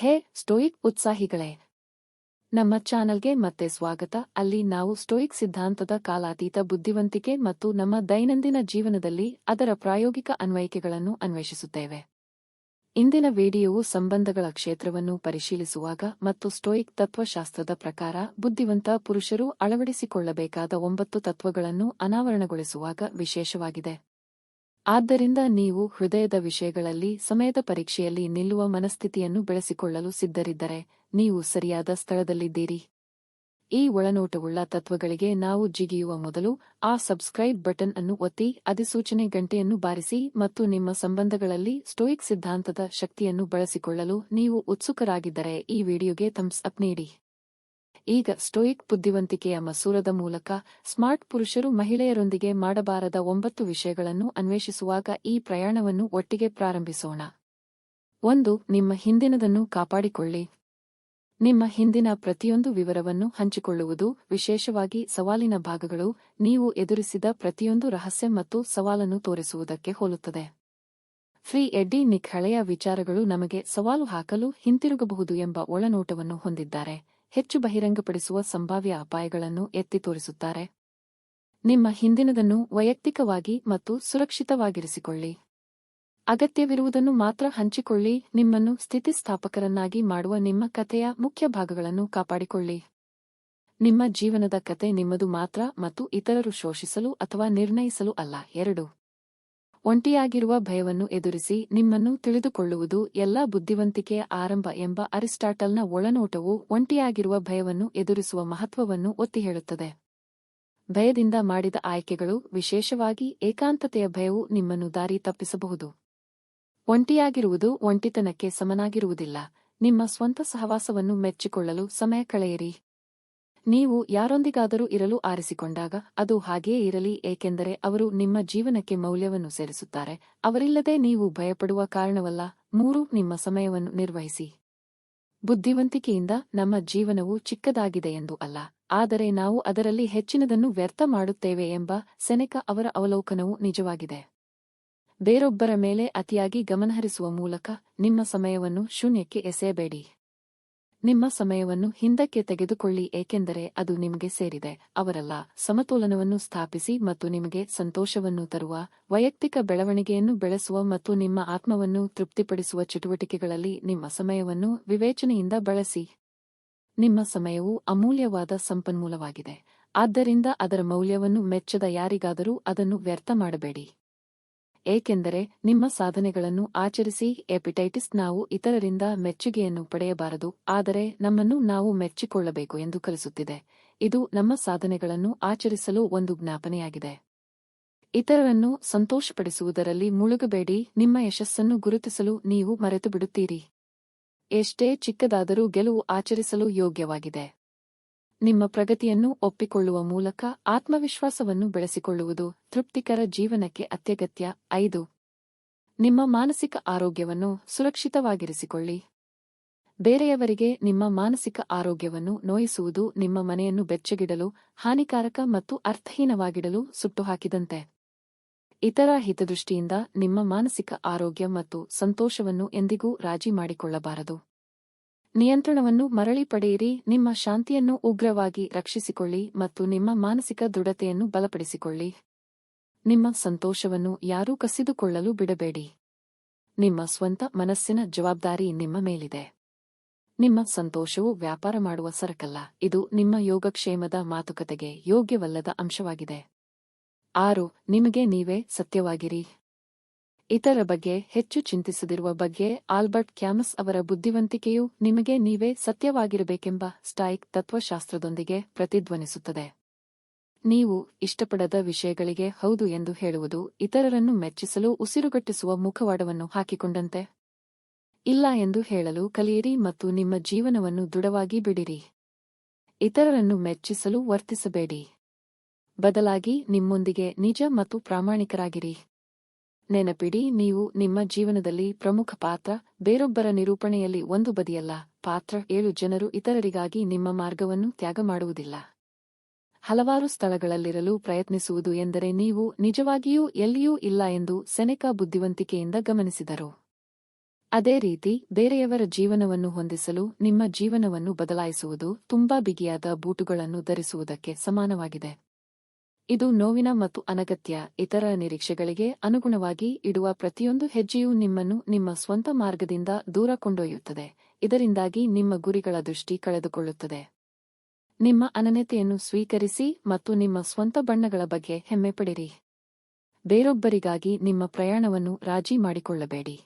ಹೇ, stoic ಉತ್ಸಾಹಿಗಳೇ. ನಮ್ಮ ಚಾನಲ್ಗೆ ಮತ್ತೆ ಸ್ವಾಗತ. ಅಲ್ಲಿ ನಾವು ಸ್ಟೋಯಿಕ್ ಸಿದ್ಧಾಂತದ ಕಾಲಾತೀತ ಬುದ್ಧಿವಂತಿಕೆ ಮತ್ತು ನಮ್ಮ ದೈನಂದಿನ ಜೀವನದಲ್ಲಿ ಅದರ ಪ್ರಾಯೋಗಿಕ ಅನ್ವಯಿಕೆಗಳನ್ನು ಅನ್ವೇಷಿಸುತ್ತೇವೆ. ಇಂದಿನ ವಿಡಿಯೋವು ಸಂಬಂಧಗಳ ಕ್ಷೇತ್ರವನ್ನು ಪರಿಶೀಲಿಸುವಾಗ ಮತ್ತು ಸ್ಟೋಯಿಕ್ ತತ್ವಶಾಸ್ತ್ರದ ಪ್ರಕಾರ ಬುದ್ಧಿವಂತ ಪುರುಷರು ಅಳವಡಿಸಿಕೊಳ್ಳಬೇಕಾದ ಒಂಬತ್ತು ತತ್ವಗಳನ್ನು ಅನಾವರಣಗೊಳಿಸುವಾಗ ವಿಶೇಷವಾಗಿದೆ. ಆದ್ದರಿಂದ ನೀವು ಹೃದಯದ ವಿಷಯಗಳಲ್ಲಿ ಸಮಯದ ಪರೀಕ್ಷೆಯಲ್ಲಿ ನಿಲ್ಲುವ ಮನಸ್ಥಿತಿಯನ್ನು ಬೆಳೆಸಿಕೊಳ್ಳಲು ಸಿದ್ಧರಿದ್ದರೆ ನೀವು ಸರಿಯಾದ ಸ್ಥಳದಲ್ಲಿದ್ದೀರಿ. ಈ ಒಳನೋಟವುಳ್ಳ ತತ್ವಗಳಿಗೆ ನಾವು ಜಿಗಿಯುವ ಮೊದಲು ಆ ಸಬ್ಸ್ಕ್ರೈಬ್ ಬಟನ್ ಅನ್ನು ಒತ್ತಿ ಅಧಿಸೂಚನೆ ಗಂಟೆಯನ್ನು ಬಾರಿಸಿ ಮತ್ತು ನಿಮ್ಮ ಸಂಬಂಧಗಳಲ್ಲಿ ಸ್ಟೋಯಿಕ್ ಸಿದ್ಧಾಂತದ ಶಕ್ತಿಯನ್ನು ಬಳಸಿಕೊಳ್ಳಲು ನೀವು ಉತ್ಸುಕರಾಗಿದ್ದರೆ ಈ ವಿಡಿಯೋಗೆ ಥಮ್ಸ್ ಅಪ್ ನೀಡಿ. ಈಗ ಸ್ಟೋಯಿಕ್ ಬುದ್ಧಿವಂತಿಕೆಯ ಮಸೂರದ ಮೂಲಕ ಸ್ಮಾರ್ಟ್ ಪುರುಷರು ಮಹಿಳೆಯರೊಂದಿಗೆ ಮಾಡಬಾರದ ಒಂಬತ್ತು ವಿಷಯಗಳನ್ನು ಅನ್ವೇಷಿಸುವಾಗ ಈ ಪ್ರಯಾಣವನ್ನು ಒಟ್ಟಿಗೆ ಪ್ರಾರಂಭಿಸೋಣ. ಒಂದು, ನಿಮ್ಮ ಹಿಂದಿನದನ್ನು ಕಾಪಾಡಿಕೊಳ್ಳಿ. ನಿಮ್ಮ ಹಿಂದಿನ ಪ್ರತಿಯೊಂದು ವಿವರವನ್ನು ಹಂಚಿಕೊಳ್ಳುವುದು ವಿಶೇಷವಾಗಿ ಸವಾಲಿನ ಭಾಗಗಳು, ನೀವು ಎದುರಿಸಿದ ಪ್ರತಿಯೊಂದು ರಹಸ್ಯ ಮತ್ತು ಸವಾಲನ್ನು ತೋರಿಸುವುದಕ್ಕೆ ಹೋಲುತ್ತದೆ. ಫ್ರೀ ಎಡ್ಡಿ ನಿಖಳೆಯ ವಿಚಾರಗಳು ನಮಗೆ ಸವಾಲು ಹಾಕಲು ಹಿಂತಿರುಗಬಹುದು ಎಂಬ ಒಳನೋಟವನ್ನು ಹೊಂದಿದ್ದಾರೆ. ಹೆಚ್ಚು ಬಹಿರಂಗಪಡಿಸುವ ಸಂಭಾವ್ಯ ಅಪಾಯಗಳನ್ನು ಎತ್ತಿ ತೋರಿಸುತ್ತಾರೆ. ನಿಮ್ಮ ಹಿಂದಿನದನ್ನು ವೈಯಕ್ತಿಕವಾಗಿ ಮತ್ತು ಸುರಕ್ಷಿತವಾಗಿರಿಸಿಕೊಳ್ಳಿ. ಅಗತ್ಯವಿರುವುದನ್ನು ಮಾತ್ರ ಹಂಚಿಕೊಳ್ಳಿ. ನಿಮ್ಮನ್ನು ಸ್ಥಿತಿಸ್ಥಾಪಕರನ್ನಾಗಿ ಮಾಡುವ ನಿಮ್ಮ ಕಥೆಯ ಮುಖ್ಯ ಭಾಗಗಳನ್ನು ಕಾಪಾಡಿಕೊಳ್ಳಿ. ನಿಮ್ಮ ಜೀವನದ ಕತೆ ನಿಮ್ಮದು ಮಾತ್ರ ಮತ್ತು ಇತರರು ಶೋಷಿಸಲು ಅಥವಾ ನಿರ್ಣಯಿಸಲು ಅಲ್ಲ. ಎರಡು. ಒಂಟಿಯಾಗಿರುವ ಭಯವನ್ನು ಎದುರಿಸಿ ನಿಮ್ಮನ್ನು ತಿಳಿದುಕೊಳ್ಳುವುದು ಎಲ್ಲಾ ಬುದ್ಧಿವಂತಿಕೆಯ ಆರಂಭ ಎಂಬ ಅರಿಸ್ಟಾಟಲ್ನ ಒಳನೋಟವು ಒಂಟಿಯಾಗಿರುವ ಭಯವನ್ನು ಎದುರಿಸುವ ಮಹತ್ವವನ್ನು ಒತ್ತಿ ಹೇಳುತ್ತದೆ ಭಯದಿಂದ ಮಾಡಿದ ಆಯ್ಕೆಗಳು ವಿಶೇಷವಾಗಿ ಏಕಾಂತತೆಯ ಭಯವು ನಿಮ್ಮನ್ನು ದಾರಿ ತಪ್ಪಿಸಬಹುದು. ಒಂಟಿಯಾಗಿರುವುದು ಒಂಟಿತನಕ್ಕೆ ಸಮನಾಗಿರುವುದಿಲ್ಲ. ನಿಮ್ಮ ಸ್ವಂತ ಸಹವಾಸವನ್ನು ಮೆಚ್ಚಿಕೊಳ್ಳಲು ಸಮಯ ಕಳೆಯಿರಿ. ನೀವು ಯಾರೊಂದಿಗಾದರೂ ಇರಲು ಆರಿಸಿಕೊಂಡಾಗ ಅದು ಹಾಗೆಯೇ ಇರಲಿ, ಏಕೆಂದರೆ ಅವರು ನಿಮ್ಮ ಜೀವನಕ್ಕೆ ಮೌಲ್ಯವನ್ನು ಸೇರಿಸುತ್ತಾರೆ. ಅವರಿಲ್ಲದೆ ನೀವು ಭಯಪಡುವ ಕಾರಣವಲ್ಲ, ಮೂರು, ನಿಮ್ಮ ಸಮಯವನ್ನು ನಿರ್ವಹಿಸಿ. ಬುದ್ಧಿವಂತಿಕೆಯಿಂದ ನಮ್ಮ ಜೀವನವು ಚಿಕ್ಕದಾಗಿದೆ ಎಂದು ಅಲ್ಲ, ಆದರೆ ನಾವು ಅದರಲ್ಲಿ ಹೆಚ್ಚಿನದನ್ನು ವ್ಯರ್ಥ ಮಾಡುತ್ತೇವೆ ಎಂಬ ಸೆನೆಕ ಅವರ ಅವಲೋಕನವು ನಿಜವಾಗಿದೆ. ಬೇರೊಬ್ಬರ ಮೇಲೆ ಅತಿಯಾಗಿ ಗಮನಹರಿಸುವ ಮೂಲಕ ನಿಮ್ಮ ಸಮಯವನ್ನು ಶೂನ್ಯಕ್ಕೆ ಎಸೆಯಬೇಡಿ. ನಿಮ್ಮ ಸಮಯವನ್ನು ಹಿಂದಕ್ಕೆ ತೆಗೆದುಕೊಳ್ಳಿ, ಏಕೆಂದರೆ ಅದು ನಿಮಗೆ ಸೇರಿದೆ. ಅವರಲ್ಲ, ಸಮತೋಲನವನ್ನು ಸ್ಥಾಪಿಸಿ ಮತ್ತು ನಿಮಗೆ ಸಂತೋಷವನ್ನು ತರುವ, ವೈಯಕ್ತಿಕ ಬೆಳವಣಿಗೆಯನ್ನು ಬೆಳೆಸುವ ಮತ್ತು ನಿಮ್ಮ ಆತ್ಮವನ್ನು ತೃಪ್ತಿಪಡಿಸುವ ಚಟುವಟಿಕೆಗಳಲ್ಲಿ ನಿಮ್ಮ ಸಮಯವನ್ನು ವಿವೇಚನೆಯಿಂದ ಬಳಸಿ. ನಿಮ್ಮ ಸಮಯವು ಅಮೂಲ್ಯವಾದ ಸಂಪನ್ಮೂಲವಾಗಿದೆ. ಆದ್ದರಿಂದ ಅದರ ಮೌಲ್ಯವನ್ನು ಮೆಚ್ಚದ ಯಾರಿಗಾದರೂ ಅದನ್ನು ವ್ಯರ್ಥ ಮಾಡಬೇಡಿ. ಏಕೆಂದರೆ ನಿಮ್ಮ ಸಾಧನೆಗಳನ್ನು ಆಚರಿಸಿ ಎಪಿಟೈಟಿಸ್ ನಾವು ಇತರರಿಂದ ಮೆಚ್ಚುಗೆಯನ್ನು ಪಡೆಯಬಾರದು, ಆದರೆ ನಮ್ಮನ್ನು ನಾವು ಮೆಚ್ಚಿಕೊಳ್ಳಬೇಕು ಎಂದು ಕಲಿಸುತ್ತಿದೆ. ಇದು ನಮ್ಮ ಸಾಧನೆಗಳನ್ನು ಆಚರಿಸಲು ಒಂದು ಜ್ಞಾಪನೆಯಾಗಿದೆ. ಇತರರನ್ನು ಸಂತೋಷಪಡಿಸುವುದರಲ್ಲಿ ಮುಳುಗಬೇಡಿ, ನಿಮ್ಮ ಯಶಸ್ಸನ್ನು ಗುರುತಿಸಲು ನೀವು ಮರೆತು ಬಿಡುತ್ತೀರಿ ಎಷ್ಟೇ ಚಿಕ್ಕದಾದರೂ ಗೆಲುವು ಆಚರಿಸಲು ಯೋಗ್ಯವಾಗಿದೆ. ನಿಮ್ಮ ಪ್ರಗತಿಯನ್ನು ಒಪ್ಪಿಕೊಳ್ಳುವ ಮೂಲಕ ಆತ್ಮವಿಶ್ವಾಸವನ್ನು ಬೆಳೆಸಿಕೊಳ್ಳುವುದು ತೃಪ್ತಿಕರ ಜೀವನಕ್ಕೆ ಅತ್ಯಗತ್ಯ. ಐದು. ನಿಮ್ಮ ಮಾನಸಿಕ ಆರೋಗ್ಯವನ್ನು ಸುರಕ್ಷಿತವಾಗಿರಿಸಿಕೊಳ್ಳಿ. ಬೇರೆಯವರಿಗೆ ನಿಮ್ಮ ಮಾನಸಿಕ ಆರೋಗ್ಯವನ್ನು ನೋಯಿಸುವುದು ನಿಮ್ಮ ಮನೆಯನ್ನು ಬೆಚ್ಚಗಿಡಲು, ಹಾನಿಕಾರಕ ಮತ್ತು ಅರ್ಥಹೀನವಾಗಿಡಲು ಸುಟ್ಟುಹಾಕಿದಂತೆ. ಇತರ ಹಿತದೃಷ್ಟಿಯಿಂದ ನಿಮ್ಮ ಮಾನಸಿಕ ಆರೋಗ್ಯ ಮತ್ತು ಸಂತೋಷವನ್ನು ಎಂದಿಗೂ ರಾಜಿ ಮಾಡಿಕೊಳ್ಳಬಾರದು. ನಿಯಂತ್ರಣವನ್ನು ಮರಳಿ ಪಡೆಯಿರಿ, ನಿಮ್ಮ ಶಾಂತಿಯನ್ನು ಉಗ್ರವಾಗಿ ರಕ್ಷಿಸಿಕೊಳ್ಳಿ ಮತ್ತು ನಿಮ್ಮ ಮಾನಸಿಕ ದೃಢತೆಯನ್ನು ಬಲಪಡಿಸಿಕೊಳ್ಳಿ. ನಿಮ್ಮ ಸಂತೋಷವನ್ನು ಯಾರೂ ಕಸಿದುಕೊಳ್ಳಲು ಬಿಡಬೇಡಿ. ನಿಮ್ಮ ಸ್ವಂತ ಮನಸ್ಸಿನ ಜವಾಬ್ದಾರಿ ನಿಮ್ಮ ಮೇಲಿದೆ. ನಿಮ್ಮ ಸಂತೋಷವು ವ್ಯಾಪಾರ ಮಾಡುವ ಸರಕಲ್ಲ, ಇದು ನಿಮ್ಮ ಯೋಗಕ್ಷೇಮದ ಮಾತುಕತೆಗೆ ಯೋಗ್ಯವಲ್ಲದ ಅಂಶವಾಗಿದೆ. ಆರು, ನಿಮಗೆ ನೀವೇ ಸತ್ಯವಾಗಿರಿ. ಇತರ ಬಗ್ಗೆ ಹೆಚ್ಚು ಚಿಂತಿಸದಿರುವ ಬಗ್ಗೆ ಆಲ್ಬರ್ಟ್ ಕ್ಯಾಮಸ್ ಅವರ ಬುದ್ಧಿವಂತಿಕೆಯು ನಿಮಗೆ ನೀವೇ ಸತ್ಯವಾಗಿರಬೇಕೆಂಬ ಸ್ಟಾಯಿಕ್ ತತ್ವಶಾಸ್ತ್ರದೊಂದಿಗೆ ಪ್ರತಿಧ್ವನಿಸುತ್ತದೆ. ನೀವು ಇಷ್ಟಪಡದ ವಿಷಯಗಳಿಗೆ ಹೌದು ಎಂದು ಹೇಳುವುದು ಇತರರನ್ನು ಮೆಚ್ಚಿಸಲು ಉಸಿರುಗಟ್ಟಿಸುವ ಮುಖವಾಡವನ್ನು ಹಾಕಿಕೊಂಡಂತೆ. ಇಲ್ಲ ಎಂದು ಹೇಳಲು ಕಲಿಯಿರಿ ಮತ್ತು ನಿಮ್ಮ ಜೀವನವನ್ನು ದೃಢವಾಗಿ ಬಿಡಿರಿ. ಇತರರನ್ನು ಮೆಚ್ಚಿಸಲು ವರ್ತಿಸಬೇಡಿ. ಬದಲಾಗಿ ನಿಮ್ಮೊಂದಿಗೆ ನಿಜ ಮತ್ತು ಪ್ರಾಮಾಣಿಕರಾಗಿರಿ. ನೆನಪಿಡಿ, ನೀವು ನಿಮ್ಮ ಜೀವನದಲ್ಲಿ ಪ್ರಮುಖ ಪಾತ್ರ, ಬೇರೊಬ್ಬರ ನಿರೂಪಣೆಯಲ್ಲಿ ಒಂದು ಬದಿಯಲ್ಲ. ಪಾತ್ರ, ಏಳು ಜನರು ಇತರರಿಗಾಗಿ ನಿಮ್ಮ ಮಾರ್ಗವನ್ನು ತ್ಯಾಗ ಮಾಡುವುದಿಲ್ಲ. ಹಲವಾರು ಸ್ಥಳಗಳಲ್ಲಿರಲು ಪ್ರಯತ್ನಿಸುವುದು ಎಂದರೆ ನೀವು ನಿಜವಾಗಿಯೂ ಎಲ್ಲಿಯೂ ಇಲ್ಲ ಎಂದು ಸೆನೆಕಾ ಬುದ್ಧಿವಂತಿಕೆಯಿಂದ ಗಮನಿಸಿದರು. ಅದೇ ರೀತಿ, ಬೇರೆಯವರ ಜೀವನವನ್ನು ಹೊಂದಿಸಲು ನಿಮ್ಮ ಜೀವನವನ್ನು ಬದಲಾಯಿಸುವುದು ತುಂಬಾ ಬಿಗಿಯಾದ ಬೂಟುಗಳನ್ನು ಧರಿಸುವುದಕ್ಕೆ ಸಮಾನವಾಗಿದೆ. ಇದು ನೋವಿನ ಮತ್ತು ಅನಗತ್ಯ ಇತರ ನಿರೀಕ್ಷೆಗಳಿಗೆ ಅನುಗುಣವಾಗಿ ಇಡುವ ಪ್ರತಿಯೊಂದು ಹೆಜ್ಜೆಯೂ ನಿಮ್ಮನ್ನು ನಿಮ್ಮ ಸ್ವಂತ ಮಾರ್ಗದಿಂದ ದೂರ ಕೊಂಡೊಯ್ಯುತ್ತದೆ. ಇದರಿಂದಾಗಿ ನಿಮ್ಮ ಗುರಿಗಳ ದೃಷ್ಟಿ ಕಳೆದುಕೊಳ್ಳುತ್ತದೆ. ನಿಮ್ಮ ಅನನ್ಯತೆಯನ್ನು ಸ್ವೀಕರಿಸಿ ಮತ್ತು ನಿಮ್ಮ ಸ್ವಂತ ಬಣ್ಣಗಳ ಬಗ್ಗೆ ಹೆಮ್ಮೆಪಡಿರಿ ಬೇರೊಬ್ಬರಿಗಾಗಿ ನಿಮ್ಮ ಪ್ರಯಾಣವನ್ನು ರಾಜಿ ಮಾಡಿಕೊಳ್ಳಬೇಡಿ.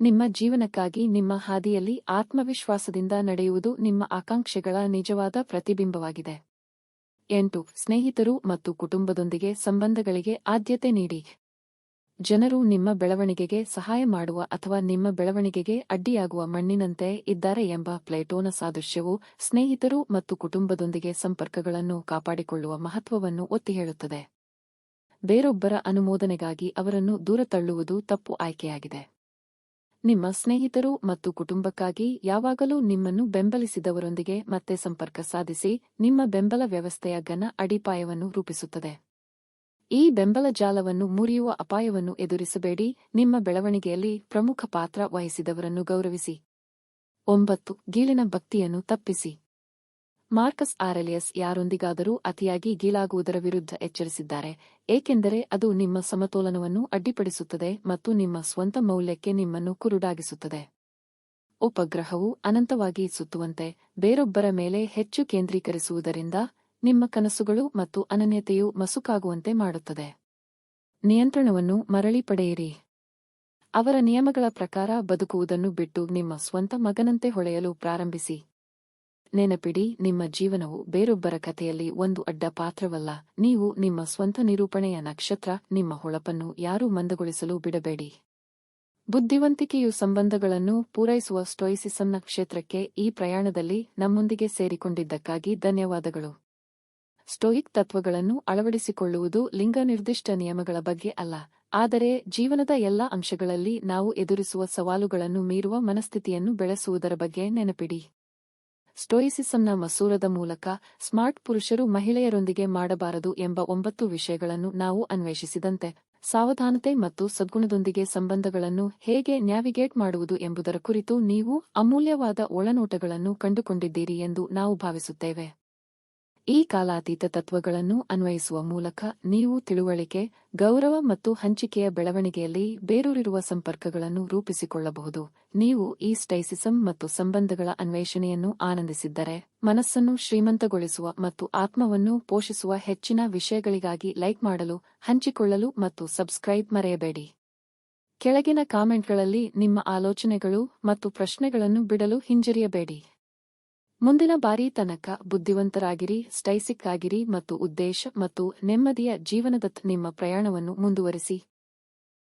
ನಿಮ್ಮ ಜೀವನಕ್ಕಾಗಿ ನಿಮ್ಮ ಹಾದಿಯಲ್ಲಿ ಆತ್ಮವಿಶ್ವಾಸದಿಂದ ನಡೆಯುವುದು ನಿಮ್ಮ ಆಕಾಂಕ್ಷೆಗಳ ನಿಜವಾದ ಪ್ರತಿಬಿಂಬವಾಗಿದೆ. ಎಂಟು, ಸ್ನೇಹಿತರು ಮತ್ತು ಕುಟುಂಬದೊಂದಿಗೆ ಸಂಬಂಧಗಳಿಗೆ ಆದ್ಯತೆ ನೀಡಿ. ಜನರು ನಿಮ್ಮ ಬೆಳವಣಿಗೆಗೆ ಸಹಾಯ ಮಾಡುವ ಅಥವಾ ನಿಮ್ಮ ಬೆಳವಣಿಗೆಗೆ ಅಡ್ಡಿಯಾಗುವ ಮಣ್ಣಿನಂತೆ ಇದ್ದಾರೆ ಎಂಬ ಪ್ಲೇಟೋನ ಸಾದೃಶ್ಯವು ಸ್ನೇಹಿತರು ಮತ್ತು ಕುಟುಂಬದೊಂದಿಗೆ ಸಂಪರ್ಕಗಳನ್ನು ಕಾಪಾಡಿಕೊಳ್ಳುವ ಮಹತ್ವವನ್ನು ಒತ್ತಿ ಹೇಳುತ್ತದೆ ಬೇರೊಬ್ಬರ ಅನುಮೋದನೆಗಾಗಿ ಅವರನ್ನು ದೂರ ತಳ್ಳುವುದು ತಪ್ಪು ಆಯ್ಕೆಯಾಗಿದೆ. ನಿಮ್ಮ ಸ್ನೇಹಿತರು ಮತ್ತು ಕುಟುಂಬಕ್ಕಾಗಿ ಯಾವಾಗಲೂ ನಿಮ್ಮನ್ನು ಬೆಂಬಲಿಸಿದವರೊಂದಿಗೆ ಮತ್ತೆ ಸಂಪರ್ಕ ಸಾಧಿಸಿ, ನಿಮ್ಮ ಬೆಂಬಲ ವ್ಯವಸ್ಥೆಯ ಘನ ಅಡಿಪಾಯವನ್ನು ರೂಪಿಸುತ್ತದೆ. ಈ ಬೆಂಬಲ ಜಾಲವನ್ನು ಮುರಿಯುವ ಅಪಾಯವನ್ನು ಎದುರಿಸಬೇಡಿ, ನಿಮ್ಮ ಬೆಳವಣಿಗೆಯಲ್ಲಿ ಪ್ರಮುಖ ಪಾತ್ರ ವಹಿಸಿದವರನ್ನು ಗೌರವಿಸಿ. ಒಂಬತ್ತು, ಗೀಳಿನ ಭಕ್ತಿಯನ್ನು ತಪ್ಪಿಸಿ. ಮಾರ್ಕಸ್ ಆರೆಲಿಯಸ್ ಯಾರೊಂದಿಗಾದರೂ ಅತಿಯಾಗಿ ಗೀಳಾಗುವುದರ ವಿರುದ್ಧ ಎಚ್ಚರಿಸಿದ್ದಾರೆ, ಏಕೆಂದರೆ ಅದು ನಿಮ್ಮ ಸಮತೋಲನವನ್ನು ಅಡ್ಡಿಪಡಿಸುತ್ತದೆ ಮತ್ತು ನಿಮ್ಮ ಸ್ವಂತ ಮೌಲ್ಯಕ್ಕೆ ನಿಮ್ಮನ್ನು ಕುರುಡಾಗಿಸುತ್ತದೆ. ಉಪಗ್ರಹವು ಅನಂತವಾಗಿ ಸುತ್ತುವಂತೆ ಬೇರೊಬ್ಬರ ಮೇಲೆ ಹೆಚ್ಚು ಕೇಂದ್ರೀಕರಿಸುವುದರಿಂದ ನಿಮ್ಮ ಕನಸುಗಳು ಮತ್ತು ಅನನ್ಯತೆಯು ಮಸುಕಾಗುವಂತೆ ಮಾಡುತ್ತದೆ. ನಿಯಂತ್ರಣವನ್ನು ಮರಳಿ ಪಡೆಯಿರಿ. ಅವರ ನಿಯಮಗಳ ಪ್ರಕಾರ ಬದುಕುವುದನ್ನು ಬಿಟ್ಟು ನಿಮ್ಮ ಸ್ವಂತ ಮಗನಂತೆ ಹೊಳೆಯಲು ಪ್ರಾರಂಭಿಸಿ. ನೆನಪಿಡಿ, ನಿಮ್ಮ ಜೀವನವು ಬೇರೊಬ್ಬರ ಕಥೆಯಲ್ಲಿ ಒಂದು ಅಡ್ಡ ಪಾತ್ರವಲ್ಲ. ನೀವು ನಿಮ್ಮ ಸ್ವಂತ ನಿರೂಪಣೆಯ ನಕ್ಷತ್ರ, ನಿಮ್ಮ ಹೊಳಪನ್ನು ಯಾರೂ ಮಂದಗೊಳಿಸಲು ಬಿಡಬೇಡಿ. ಬುದ್ಧಿವಂತಿಕೆಯು ಸಂಬಂಧಗಳನ್ನು ಪೂರೈಸುವ ಸ್ಟೋಯಿಸಿಸಂನ ಕ್ಷೇತ್ರಕ್ಕೆ ಈ ಪ್ರಯಾಣದಲ್ಲಿ ನಮ್ಮೊಂದಿಗೆ ಸೇರಿಕೊಂಡಿದ್ದಕ್ಕಾಗಿ ಧನ್ಯವಾದಗಳು. ಸ್ಟೋಯಿಕ್ ತತ್ವಗಳನ್ನು ಅಳವಡಿಸಿಕೊಳ್ಳುವುದು ಲಿಂಗ ನಿರ್ದಿಷ್ಟ ನಿಯಮಗಳ ಬಗ್ಗೆ ಅಲ್ಲ, ಆದರೆ ಜೀವನದ ಎಲ್ಲ ಅಂಶಗಳಲ್ಲಿ ನಾವು ಎದುರಿಸುವ ಸವಾಲುಗಳನ್ನು ಮೀರುವ ಮನಸ್ಥಿತಿಯನ್ನು ಬೆಳೆಸುವುದರ ಬಗ್ಗೆ ನೆನಪಿಡಿ. ಸ್ಟೋಯಿಸಿಸಂನ ಮಸೂರದ ಮೂಲಕ ಸ್ಮಾರ್ಟ್ ಪುರುಷರು ಮಹಿಳೆಯರೊಂದಿಗೆ ಮಾಡಬಾರದು ಎಂಬ ಒಂಬತ್ತು ವಿಷಯಗಳನ್ನು ನಾವು ಅನ್ವೇಷಿಸಿದಂತೆ, ಸಾವಧಾನತೆ ಮತ್ತು ಸದ್ಗುಣದೊಂದಿಗೆ ಸಂಬಂಧಗಳನ್ನು ಹೇಗೆ ನ್ಯಾವಿಗೇಟ್ ಮಾಡುವುದು ಎಂಬುದರ ಕುರಿತು ನೀವು ಅಮೂಲ್ಯವಾದ ಒಳನೋಟಗಳನ್ನು ಕಂಡುಕೊಂಡಿದ್ದೀರಿ ಎಂದು ನಾವು ಭಾವಿಸುತ್ತೇವೆ. ಈ ಕಾಲಾತೀತ ತತ್ವಗಳನ್ನು ಅನ್ವಯಿಸುವ ಮೂಲಕ ನೀವು ತಿಳುವಳಿಕೆ, ಗೌರವ ಮತ್ತು ಹಂಚಿಕೆಯ ಬೆಳವಣಿಗೆಯಲ್ಲಿ ಬೇರೂರಿರುವ ಸಂಪರ್ಕಗಳನ್ನು ರೂಪಿಸಿಕೊಳ್ಳಬಹುದು. ನೀವು ಈ ಸ್ಟೈಸಿಸಂ ಮತ್ತು ಸಂಬಂಧಗಳ ಅನ್ವೇಷಣೆಯನ್ನು ಆನಂದಿಸಿದ್ದರೆ, ಮನಸ್ಸನ್ನು ಶ್ರೀಮಂತಗೊಳಿಸುವ ಮತ್ತು ಆತ್ಮವನ್ನು ಪೋಷಿಸುವ ಹೆಚ್ಚಿನ ವಿಷಯಗಳಿಗಾಗಿ ಲೈಕ್ ಮಾಡಲು, ಹಂಚಿಕೊಳ್ಳಲು ಮತ್ತು ಸಬ್ಸ್ಕ್ರೈಬ್ ಮರೆಯಬೇಡಿ. ಕೆಳಗಿನ ಕಾಮೆಂಟ್ಗಳಲ್ಲಿ ನಿಮ್ಮ ಆಲೋಚನೆಗಳು ಮತ್ತು ಪ್ರಶ್ನೆಗಳನ್ನು ಬಿಡಲು ಹಿಂಜರಿಯಬೇಡಿ. ಮುಂದಿನ ಬಾರಿ ತನಕ ಬುದ್ಧಿವಂತರಾಗಿರಿ ಸ್ಟೈಸಿಕ್ ಆಗಿರಿ ಮತ್ತು ಉದ್ದೇಶ ಮತ್ತು ನೆಮ್ಮದಿಯ ಜೀವನದತ್ತ ನಿಮ್ಮ ಪ್ರಯಾಣವನ್ನು ಮುಂದುವರಿಸಿ.